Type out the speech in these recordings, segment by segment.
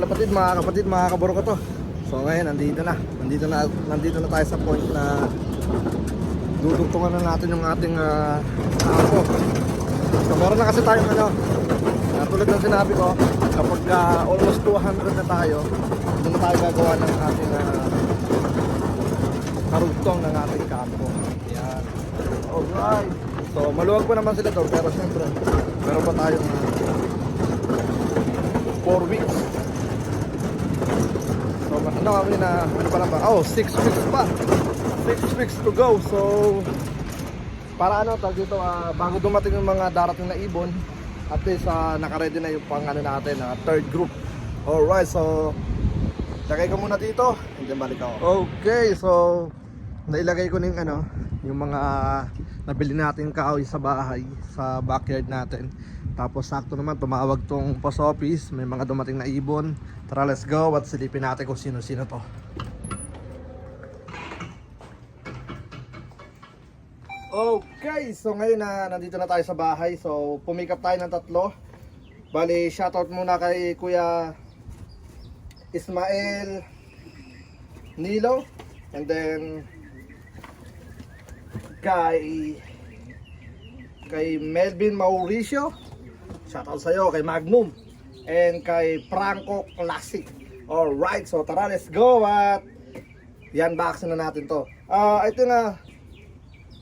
mga kapatid, mga kaburo ko to. So ngayon, nandito na. Nandito na, nandito na tayo sa point na dudugtungan na natin yung ating uh, kampo. So meron na kasi tayong ano, uh, tulad ng sinabi ko, kapag ah, almost 200 na tayo, doon na tayo gagawa ng ating uh, karugtong ng ating kampo. Yan. Alright. So maluwag pa naman sila doon, pero siyempre, meron pa tayong 4 weeks. So ano kami na, ano pa lang ba? Oh, 6 weeks pa. 6 weeks to go. So, para ano, tag dito, ah, bago dumating yung mga darating na ibon, at least uh, nakaredy na yung pang ano natin, ah, third group. Alright, so, lagay ko muna dito, and then balik ako. Okay, so, nailagay ko ning ano, yung mga nabili natin kahoy sa bahay, sa backyard natin. Tapos sakto naman tumawag tong post office, may mga dumating na ibon. Tara, let's go at silipin natin kung sino-sino to. Okay, so ngayon na nandito na tayo sa bahay. So pumikap tayo ng tatlo. Bali, shoutout muna kay Kuya Ismael Nilo and then kay kay Melvin Mauricio. Shoutout sa iyo kay Magnum and kay Franco Classic. Alright, so tara, let's go at box na natin to. Ah, ito na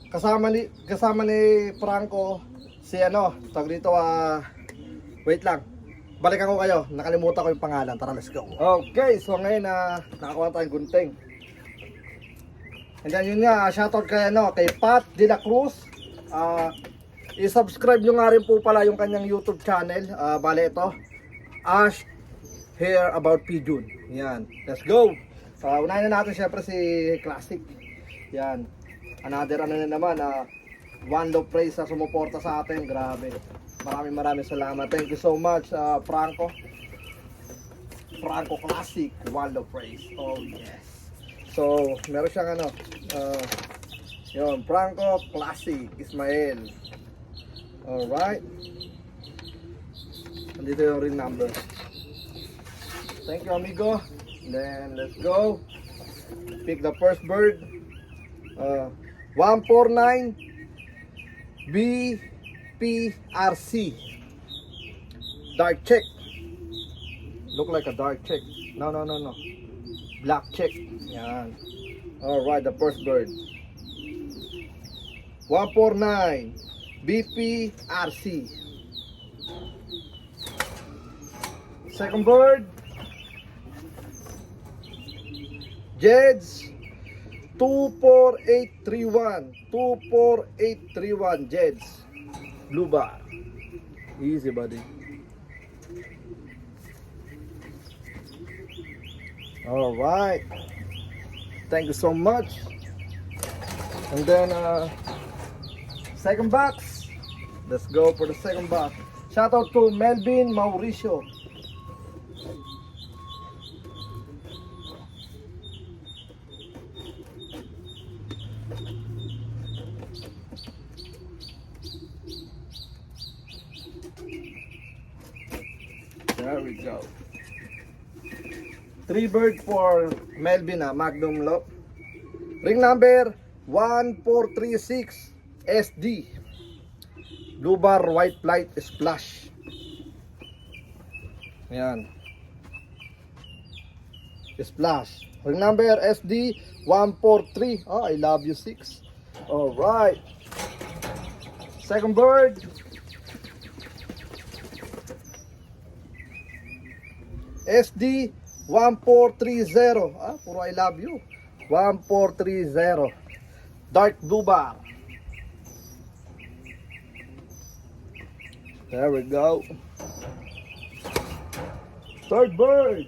kasama ni kasama ni Franco si ano, tag dito ah wait lang. Balikan ko kayo. Nakalimutan ko yung pangalan. Tara, let's go. Okay, so ngayon na nakakuha tayong gunting. And then yun nga, shoutout kay ano, kay Pat De La Cruz. Ah, i-subscribe nyo nga rin po pala yung kanyang YouTube channel. Ah, bale ito. Ash Here About Pigeon. Yan. Let's go. So, unahin na natin syempre si Classic. Yan. Another ano na naman, ah, one love praise sa sumuporta sa atin. Grabe. Maraming maraming salamat. Thank you so much, ah, Franco. Franco Classic, one love praise. Oh, yes. So, meron siyang ano, ah, yun, Franco Classic, Ismael. Alright. Nandito yung ring number. Thank you, amigo. Then, let's go. Pick the first bird. Uh, 149 BPRC. Dark check. Look like a dark check. No, no, no, no. Black check. Yan. Alright, the first bird. 149 BPRC. Second bird. Jeds 24831 24831 Jeds. Blue bar. Easy buddy. Alright Thank you so much. And then uh, Second box Let's go for the second box Shout out to Melvin Mauricio There we go. Three bird for Melvin ah, Magnum Lock. Ring number 1436 SD. Blue bar white light splash. Yan. Splash. Ring number SD 143. Oh, I love you 6. All right. Second bird. SD 1430. Ah, puro I love you. 1430. Dark blue bar. There we go. Third bird.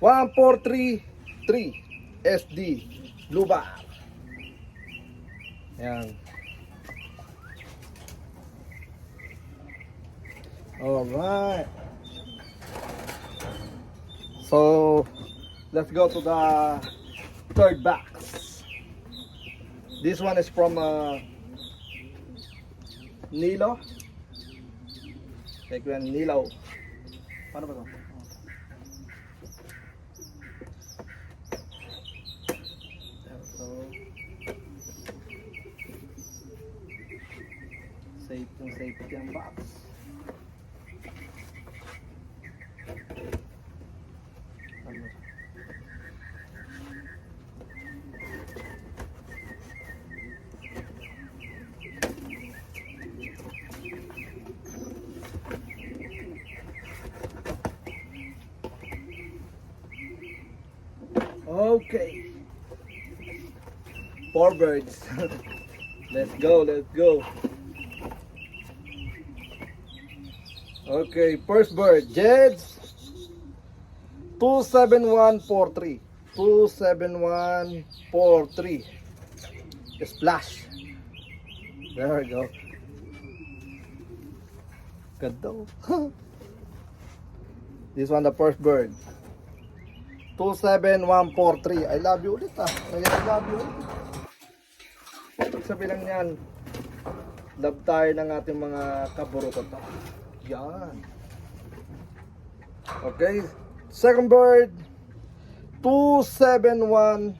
One four three three SD blue bar. Yan. Alright. So, let's go to the third box. This one is from uh, Nilo. Yung safety ang box. Okay. Four birds. let's go, let's go. Okay, first bird, Jeds. 27143. 27143. Splash. There we go. Ganda. this one the first bird. 27143. I love you ulit ah. I love you ulit. Ibig sabihin lang yan, love tayo ng ating mga kaburukot. Yan. Okay. Second bird, 27134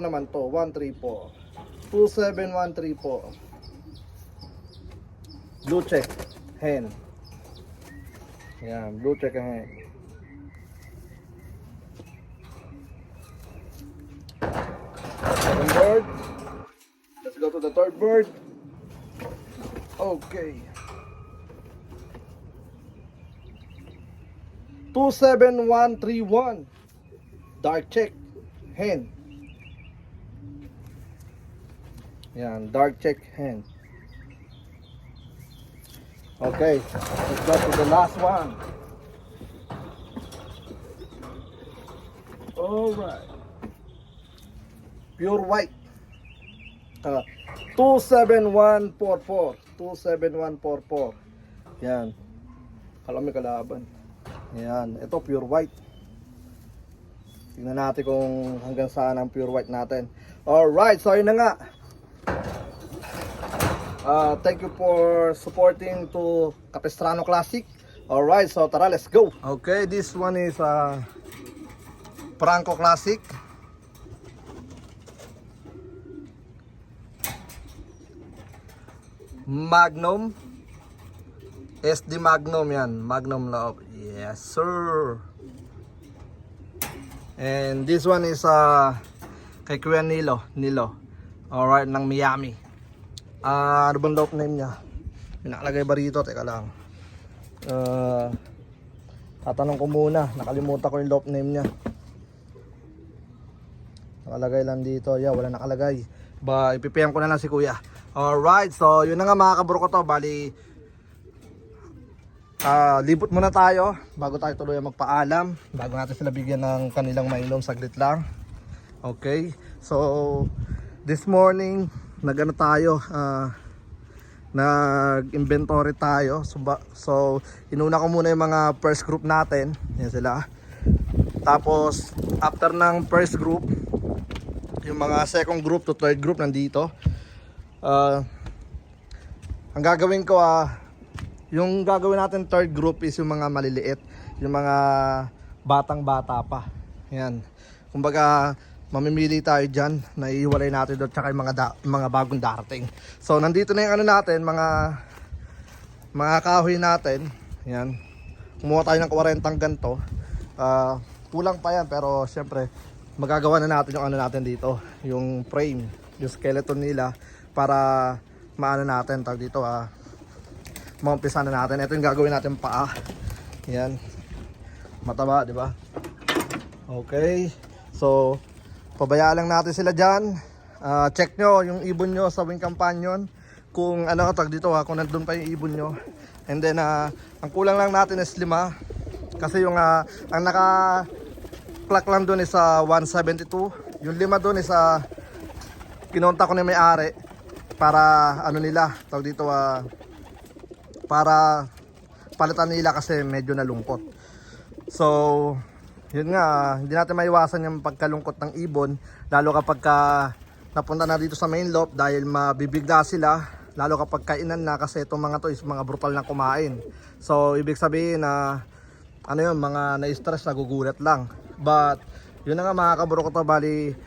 naman to. 134. 27134. Blue check. Hen. Yan, blue check hen. Third bird. Okay. Two seven one three one. Dark check. Hen. Yan, dark check hen. Okay, let's go to the last one. Alright. Pure white. Uh, 27144. 27144. Yan. Alam mo kalaban. Yan. Ito pure white. Tingnan natin kung hanggang saan ang pure white natin. Alright, so yun na nga. Uh, thank you for supporting to Capistrano Classic. Alright, so tara, let's go. Okay, this one is uh, Franco Classic. Magnum. SD Magnum yan. Magnum loob. Yes, sir. And this one is uh, kay Kuya Nilo. Nilo. Alright, ng Miami. Ah, ano bang loob name niya? May nakalagay ba rito? Teka lang. Uh, tatanong ko muna. Nakalimutan ko yung loob name niya. Nakalagay lang dito. Yeah, wala nakalagay. Ba, ipipiyam ko na lang si kuya. Alright, so yun na nga mga kaburo ko to. Bali, ah libot muna tayo bago tayo tuloy magpaalam. Bago natin sila bigyan ng kanilang mainom saglit lang. Okay, so this morning, nagano tayo, ah nag-inventory tayo. So, so, inuna ko muna yung mga first group natin. Yan sila. Tapos, after ng first group, yung mga second group to third group nandito. Ah, ang gagawin ko ah, yung gagawin natin third group is yung mga maliliit, yung mga batang-bata pa. Yan. Kumbaga, mamimili tayo diyan, naiiwalay natin doon tsaka yung mga da- mga bagong darating. So nandito na yung ano natin, mga mga kahoy natin. Yan. Kumuha tayo ng 40 ganto. Ah, kulang pa yan pero syempre magagawa na natin yung ano natin dito, yung frame, yung skeleton nila para maano natin tag dito ah maumpisa na natin. Ito yung gagawin natin paa. Yan. Mataba, di ba? Okay. So, pabayaan lang natin sila dyan. Ah, check nyo yung ibon nyo sa wing companion. Kung ano tag dito ha, kung nandun pa yung ibon nyo. And then, ah, ang kulang lang natin is lima. Kasi yung, ah, ang naka clock lang doon is sa 172. Yung lima doon is sa kinonta ko na may-ari para ano nila, tawag dito ah, para palitan nila kasi medyo nalungkot. So, yun nga, hindi natin maiwasan yung pagkalungkot ng ibon, lalo kapag ka napunta na dito sa main loop dahil mabibigla sila Lalo kapag kainan na kasi itong mga to is mga brutal na kumain. So ibig sabihin na ano yun, mga na-stress, nagugulat lang. But yun na nga mga kaburo ko to, bali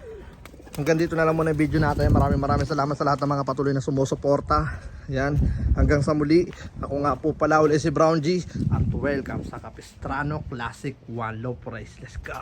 hanggang dito na lang muna yung video natin. Maraming maraming salamat sa lahat ng mga patuloy na sumusuporta. Yan, hanggang sa muli. Ako nga po pala ulit si Brown G at welcome sa Capistrano Classic One Low Price. Let's go!